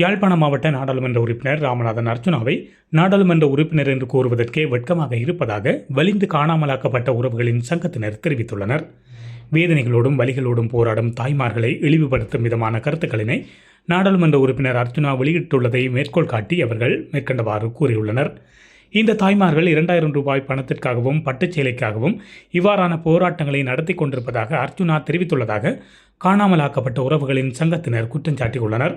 யாழ்ப்பாண மாவட்ட நாடாளுமன்ற உறுப்பினர் ராமநாதன் அர்ஜுனாவை நாடாளுமன்ற உறுப்பினர் என்று கூறுவதற்கே வெட்கமாக இருப்பதாக வலிந்து காணாமலாக்கப்பட்ட உறவுகளின் சங்கத்தினர் தெரிவித்துள்ளனர். வேதனைகளோடும் வலிகளோடும் போராடும் தாய்மார்களை இழிவுபடுத்தும் விதமான கருத்துக்களினை நாடாளுமன்ற உறுப்பினர் அர்ச்சுனா வெளியிட்டுள்ளதை மேற்கோள் காட்டி அவர்கள் மேற்கண்டவாறு கூறியுள்ளனர். இந்த தாய்மார்கள் இரண்டாயிரம் ரூபாய் பணத்திற்காகவும் பட்டுச் சேலைக்காகவும் இவ்வாறான போராட்டங்களை நடத்தி கொண்டிருப்பதாக அர்ச்சுனா தெரிவித்துள்ளதாக காணாமலாக்கப்பட்ட உறவுகளின் சங்கத்தினர் குற்றம் சாட்டியுள்ளனர்.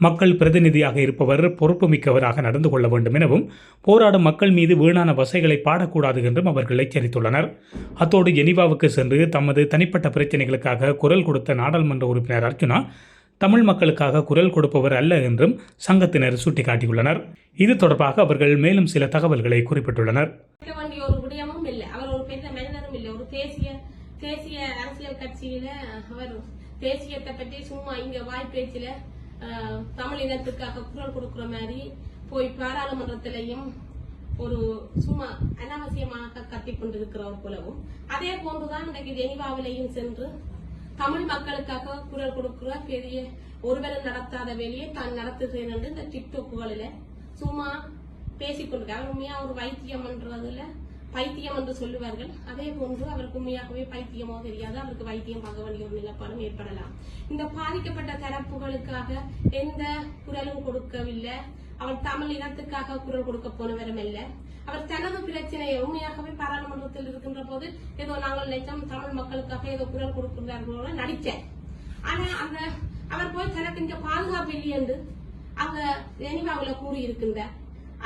மக்கள் பிரதிநிதியாக இருப்பவர் பொறுப்புமிக்கவராக நடந்து கொள்ள வேண்டும் எனவும் போராடும் மக்கள் மீது வீணான வசைகளை பாடக்கூடாது என்றும் அவர்கள் எச்சரித்துள்ளனர். அத்தோடு ஜெனீவாவுக்கு சென்று தமது தனிப்பட்ட பிரச்சினைகளுக்காக குரல் கொடுத்த நாடாளுமன்ற உறுப்பினர் அர்ஜுனா தமிழ் மக்களுக்காக குரல் கொடுப்பவர் அல்ல என்றும் சங்கத்தினர் சுட்டிக்காட்டியுள்ளனர். இது தொடர்பாக அவர்கள் மேலும் சில தகவல்களை குறிப்பிட்டுள்ளனர். தேசிய அரசியல் கட்சியில அவர் தேசியத்தை பற்றி சும்மா இங்க தமிழ் இனத்துக்காக குரல் கொடுக்கிற மாதிரி போய் பாராளுமன்றத்திலையும் ஒரு சும்மா அனாவசியமாக கத்தி கொண்டிருக்கிறவர் போலவும். அதே போன்றுதான் இன்றைக்கு ஜெனிவாவிலையும் சென்று தமிழ் மக்களுக்காக குரல் கொடுக்கிற பெரிய ஒருவரும் நடத்தாத வேலையை தான் நடத்துகிறேன் என்று இந்த டிக்டாக்குகளில சும்மா பேசிக்கொண்டிருக்காரு. உண்மையா ஒரு வைத்தியம் என்றதுல பைத்தியம் என்று சொல்லுவார்கள். அதே போன்று அவருக்கு உண்மையாகவே பைத்தியமோ தெரியாது. அவருக்கு வைத்தியம் பார்க்க வேண்டிய ஒரு நிலப்பாடும் ஏற்படலாம். இந்த பாதிக்கப்பட்ட தரப்புகளுக்காக எந்த குரலும் கொடுக்கவில்லை. அவர் தமிழ் இனத்துக்காக குரல் கொடுக்க போனவரும் இல்லை. அவர் தனது பிரச்சனையை உண்மையாகவே பாராளுமன்றத்தில் இருக்கின்ற போது ஏதோ நாங்கள் நினைச்சோம் தமிழ் மக்களுக்காக ஏதோ குரல் கொடுக்கிறார்களோட நடிச்சேன் ஆனா அந்த அவர் போய் தனக்கு இங்க பாதுகாப்பு இல்லை என்று அங்க ஜெனிவாவுல கூறியிருக்கின்றார்.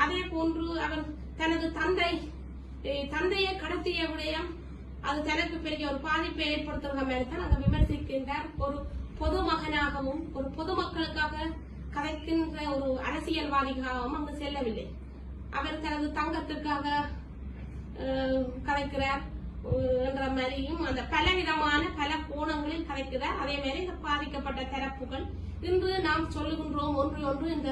அதே போன்று அவர் தனது தந்தை தந்தையை கடத்திய விடயம் அது தனக்கு பெரிய ஒரு பாதிப்பை ஏற்படுத்துகிற மாதிரி தான் அங்க விமர்சிக்கின்றார். ஒரு பொதுமகனாகவும் ஒரு பொதுமக்களுக்காக கதைக்கின்ற ஒரு அரசியல்வாதிகளாகவும் அங்கு செல்லவில்லை. அவர் தனது தங்கத்திற்காக அஹ், கதைக்கிறார் என்ற மாதிரியும் அந்த பல விதமான பல கோணங்களில் கதைக்கிறார். அதே மாதிரி இந்த பாதிக்கப்பட்ட தரப்புகள். இன்று நாம் சொல்லுகின்றோம் ஒன்று ஒன்று இந்த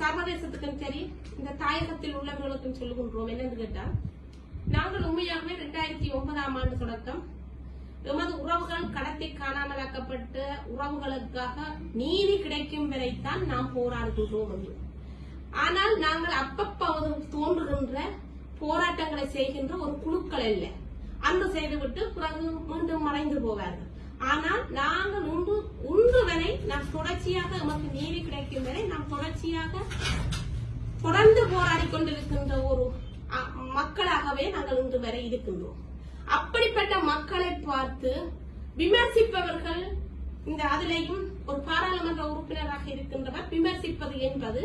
சர்வதேசத்துக்கும் சரி இந்த தாயகத்தில் உள்ளவர்களுக்கும் சொல்லுகின்றோம். என்னன்னு கேட்டால் நாங்கள் உண்மையாகவே இரண்டாயிரத்தி ஒன்பதாம் ஆண்டு தொடக்கம். எமது உறவுகள் கடத்தி காணாமலாக்கப்பட்ட உறவுகளுக்காக நீதி கிடைக்கும் வரைத்தான் நாம் போராடுகின்றோம் என்று. ஆனால் நாங்கள் அப்பப்போது தோன்றுகின்ற போராட்டங்களை செய்கின்ற ஒரு குழுக்கள் இல்லை அன்று செய்துவிட்டு பிறகு மீண்டும் மறைந்து போவார்கள். ஆனால் நாங்கள் உண்டு உண்டு வரை நாம் தொடர்ச்சியாக நமக்கு நீதி கிடைக்கும் வரை நாம் தொடர்ச்சியாக தொடர்ந்து போராடி கொண்டிருக்கின்ற ஒரு மக்களாகவே நாங்கள் இன்று வரை இருக்கின்றோம். அப்படிப்பட்ட மக்களை பார்த்து விமர்சிப்பவர்கள் இந்த அதிலையும் ஒரு பாராளுமன்ற உறுப்பினராக இருக்கின்றவர் விமர்சிப்பது என்பது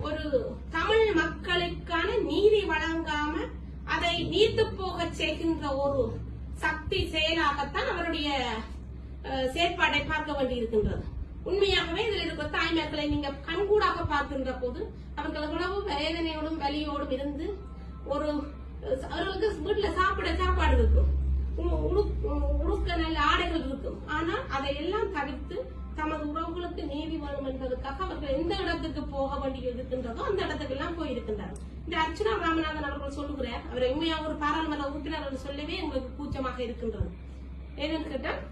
ஒரு தமிழ் மக்களுக்கான நீதி வழங்காம அதை நீத்து போக செய்கின்ற ஒரு சக்தி செயலாகத்தான் அவருடைய செயற்பாட்டை பார்க்க வேண்டியிருக்கின்றது. உண்மையாகவே இதில் இருக்கிற தாய்மார்களை நீங்க கண்கூடாக பார்க்கின்ற போது அவர்கள் உணவு வேதனையோடும் வலியோடும் இருந்து ஒரு அவர்களுக்கு வீட்டுல சாப்பிட சாப்பாடு இருக்கும். உடுக்க நல்ல ஆடைகள் இருக்கும். ஆனால் அதையெல்லாம் தவிர்த்து தமது உறவுகளுக்கு நீதி வேணும் என்பதற்காக அவர்கள் எந்த இடத்துக்கு போக வேண்டி இருக்கின்றதோ அந்த இடத்துக்கு எல்லாம் போயிருக்கின்றார் இந்த அர்ச்சனா ராமநாதன் அவர்கள் சொல்லுகிறார் அவரை உண்மையாக ஒரு பாராளுமன்ற உறுப்பினர் சொல்லவே எங்களுக்கு கூச்சமாக இருக்கின்றது. ஏன்னு கேட்டால்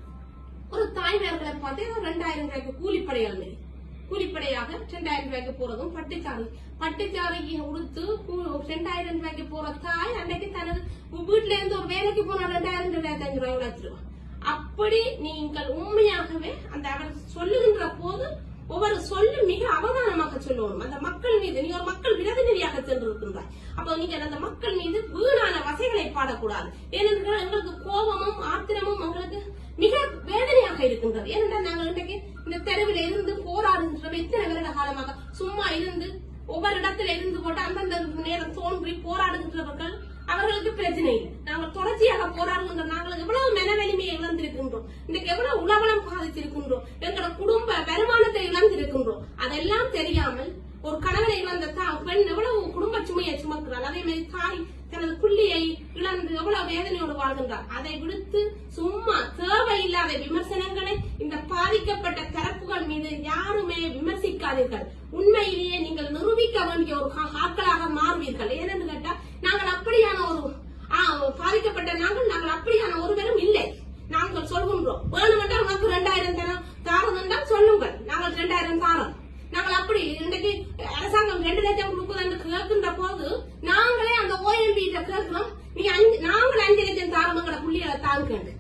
ஒரு தாய்மார்களை பார்த்து ஏதோ ரெண்டாயிரம் ரூபாய்க்கு கூலிப்படையால் மாரி. கூலிப்படையாக ரெண்டாயிரம் ரூபாய்க்கு போறதும் பட்டுச்சாரி பட்டுச்சாரிக்கு உடுத்து கூ- ரெண்டாயிரம் ரூபாய்க்கு போற தாய் அன்னைக்கு தனது வீட்டுல இருந்து ஒரு வேலைக்கு போனா ரெண்டாயிரம் ரெண்டாயிரத்தி அஞ்சு ரூபாய் உழைச்சிருவான் அப்படி நீங்கள் உண்மையாகவே அந்த அவர் சொல்லுகின்ற போது ஒவ்வொரு சொல்லு மிக அவதானமாக சொல்லணும். அந்த மக்கள் மீது நீ ஒரு மக்கள் பிரதிநிதியாக சென்றிருக்கின்றாய். அப்போ நீங்கள் அந்த மக்கள் மீது வீணான வசைகளை பாடக்கூடாது. ஏனென்றால் எங்களுக்கு கோபமும் ஆத்திரமும் எங்களுக்கு இருக்கின்றது ஏனென்றால் நாங்கள் இன்றைக்கு இந்த தெருவில் இருந்து போராடுகின்றோம் எத்தனை வருட காலமாக சும்மா இருந்து ஒவ்வொரு இடத்துல இருந்து போட்டு அந்தந்த நேரம் தோன்றி போராடுகின்றவர்கள் அவர்களுக்கு பிரச்சனை இல்லை. நாங்கள் தொடர்ச்சியாக போராடுகின்ற நாங்கள் எவ்வளவு மன வலிமையை இழந்திருக்கின்றோம். இன்னைக்கு எவ்வளவு உளவளம் பாதித்திருக்கின்றோம். எங்களோட குடும்ப வருமானத்தை இழந்திருக்கின்றோம். அதெல்லாம் தெரியாமல் ஒரு கணவனை இழந்த தா- பெண் எவ்வளவு குடும்ப சுமையை சுமக்கிறாள். அதே மாதிரி தாய் தனது புள்ளியை இழந்து எவ்வளவு வேதனையோடு வாழ்கின்றார் அதை விடுத்து சும்மா தேவையில்லாத விமர்சனங்களை இந்த பாதிக்கப்பட்ட தரப்புகள் மீது யாருமே விமர்சிக்காதீர்கள். உண்மையிலேயே நீங்கள் நிரூபிக்க வேண்டிய ஒரு கா- ஆட்களாக மாறுவீர்கள். ஏனென்று கேட்டால் நாங்கள் அப்படியான ஒரு ஆ, பாதிக்கப்பட்ட நாங்கள் நாங்கள் அப்படியான ஒருவரும் இல்லை நாங்கள் சொல்கின்றோம் வேணுமென்றால் உனக்கு ரெண்டாயிரம் தரம் தாரம் என்றால் சொல்லுங்கள் நாங்கள் ரெண்டாயிரம் தாரம் நாங்கள் அப்படி கேட்கின்ற போது நாங்களே அந்த ஓஎம்பி கேட்கிறோம் நீ அஞ்சு நாங்கள் அஞ்சு லட்சம் தாரமங்களை புள்ளிகளை தாங்கண்டு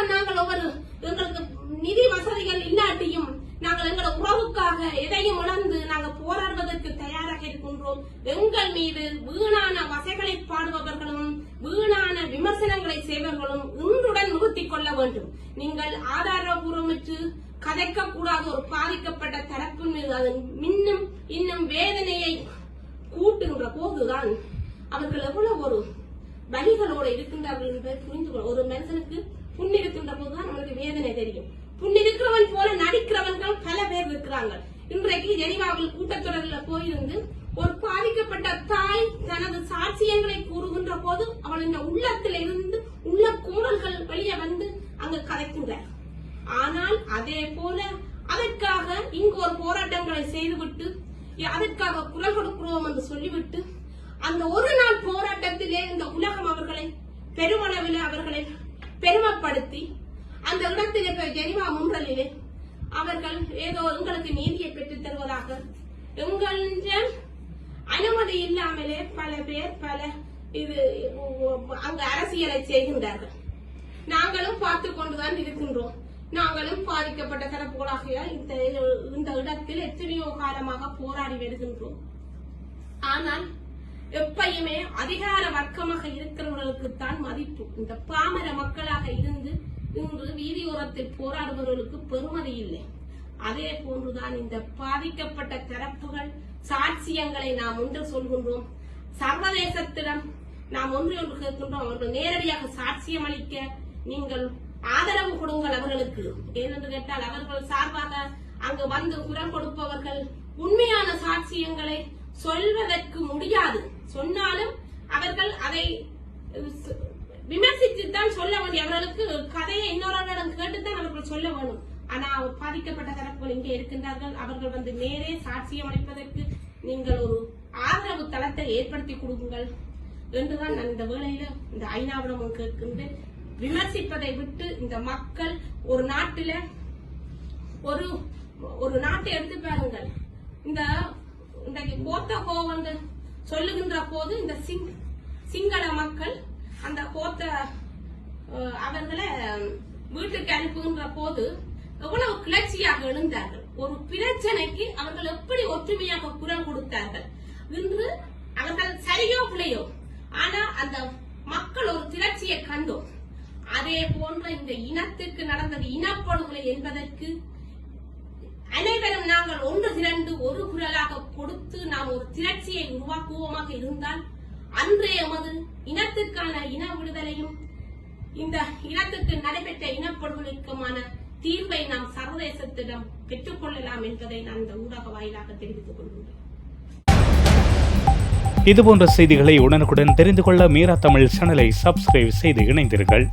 அப்படித்தான் நாங்கள் ஒவ்வொரு எங்களுக்கு நிதி வசதிகள் இல்லாட்டியும் நாங்கள் எங்கள் உறவுக்காக எதையும் உணர்ந்து நாங்கள் போராடுவதற்கு தயாராக இருக்கின்றோம். எங்கள் மீது வீணான வசைகளை பாடுபவர்களும் வீணான விமர்சனங்களை செய்வர்களும் இன்றுடன் நிறுத்திக் கொள்ள வேண்டும். நீங்கள் ஆதாரபூர்வமற்று கதைக்க கூடாத ஒரு பாதிக்கப்பட்ட தரப்பின் மீது அது இன்னும் இன்னும் வேதனையை கூட்டுகின்ற போதுதான் அவர்கள் எவ்வளவு ஒரு வலிகளோடு இருக்கின்றார்கள் என்பதை புரிந்து ஒரு மனுஷனுக்கு புண் போதுதான் அவனுக்கு வேதனை தெரியும். புண்ணியிருக்கிறவன் போல நடிக்கிறவன்கள் பல பேர் இருக்கிறாங்க. இன்றைக்கு ஜெனிவாவில் கூட்டத்தொடரில் போயிருந்து ஒரு பாதிக்கப்பட்ட தாய் தனது சாட்சியங்களை கூறுகின்ற போது இந்த உள்ளத்தில் இருந்து உள்ள கூறல்கள் வெளியே வந்து அங்கு கதைக்கின்றார் ஆனால் அதே போல அதற்காக இங்கு ஒரு போராட்டங்களை செய்துவிட்டு அதற்காக குரல் கொடுக்கிறோம் என்று சொல்லிவிட்டு அந்த ஒரு நாள் போராட்டத்திலே இந்த உலகம் அவர்களை பெருமளவில் அவர்களை பெருமைப்படுத்தி அந்த இடத்திலே இப்ப ஜெனிவா முன்றலிலே அவர்கள் ஏதோ எங்களுக்கு நீதியை பெற்றுத் தருவதாக. எங்களின் அனுமதி இல்லாமலே பல பேர் பல இது அங்கு அரசியலை செய்கின்றார்கள். நாங்களும் பார்த்து கொண்டுதான் இருக்கின்றோம். நாங்களும் பாதிக்கப்பட்ட தரப்புகளாக இந்த இந்த இடத்தில் எத்தனையோ காலமாக போராடி வருகின்றோம். ஆனால் எப்பயுமே அதிகார வர்க்கமாக இருக்கிறவர்களுக்குத்தான் மதிப்பு. இந்த பாமர மக்களாக இருந்து இன்று வீதியோரத்தில் போராடுபவர்களுக்கு பெருமதி இல்லை. அதே போன்றுதான் இந்த பாதிக்கப்பட்ட தரப்புகள் சாட்சியங்களை நாம் ஒன்று சொல்கின்றோம். சர்வதேசத்திடம் நாம் ஒன்று ஒன்று கேட்கின்றோம். அவர்கள் நேரடியாக சாட்சியம் அளிக்க நீங்கள் ஆதரவு கொடுங்கள் அவர்களுக்கு. ஏனென்று கேட்டால் அவர்கள் சார்பாக அங்கு வந்து குரல் கொடுப்பவர்கள் உண்மையான சாட்சியங்களை சொல்வதற்கு முடியாது. சொன்னாலும் அவர்கள் அதை விமர்சித்துத்தான் சொல்ல வேண்டிய அவர்களுக்கு கதையை இன்னொருவரிடம் கேட்டுத்தான் அவர்கள் சொல்ல வேணும். ஆனா பாதிக்கப்பட்ட தரப்புகள் இங்கே இருக்கின்றார்கள். அவர்கள் வந்து நேரே சாட்சியம் அளிப்பதற்கு நீங்கள் ஒரு ஆதரவு தளத்தை ஏற்படுத்தி கொடுங்கள் என்றுதான் நான் இந்த வேளையில இந்த ஐநாவிடம் கேட்கின்றேன். விமர்சிப்பதை விட்டு இந்த மக்கள் ஒரு நாட்டில ஒரு ஒரு நாட்டை எடுத்து பாருங்கள். இந்த இன்றைக்கு போத்த கோவந்து சொல்லுகின்ற போது இந்த சிங் சிங்கள மக்கள் அந்த கோத்த அவர்களை வீட்டுக்கு அனுப்புகின்ற போது எவ்வளவு கிளர்ச்சியாக எழுந்தார்கள். ஒரு பிரச்சனைக்கு அவர்கள் எப்படி ஒற்றுமையாக குரல் கொடுத்தார்கள் இன்று அவர்கள் சரியோ பிழையோ ஆனா அந்த மக்கள் ஒரு திரட்சியை கண்டோம். அதே போன்ற இந்த இனத்துக்கு நடந்தது இனப்படுகொலை என்பதற்கு அனைவரும் நாங்கள் ஒன்று திரண்டு ஒரு குரலாக கொடுத்து நாம் ஒரு திரட்சியை உருவாக்குவோமாக இருந்தால் அன்றே எமது இனத்துக்கான இன விடுதலையும் இந்த இனத்துக்கு நடைபெற்ற இனப்படுகொலைக்குமான தீர்வை நாம் சர்வதேசத்திடம் பெற்றுக்கொள்ளலாம் என்பதை நான் இந்த ஊடக வாயிலாக தெரிவித்துக் கொள்கின்றேன். இதுபோன்ற செய்திகளை உடனுக்குடன் தெரிந்து கொள்ள மீரா தமிழ் சேனலை சப்ஸ்கிரைப் செய்து இணைந்தீர்கள்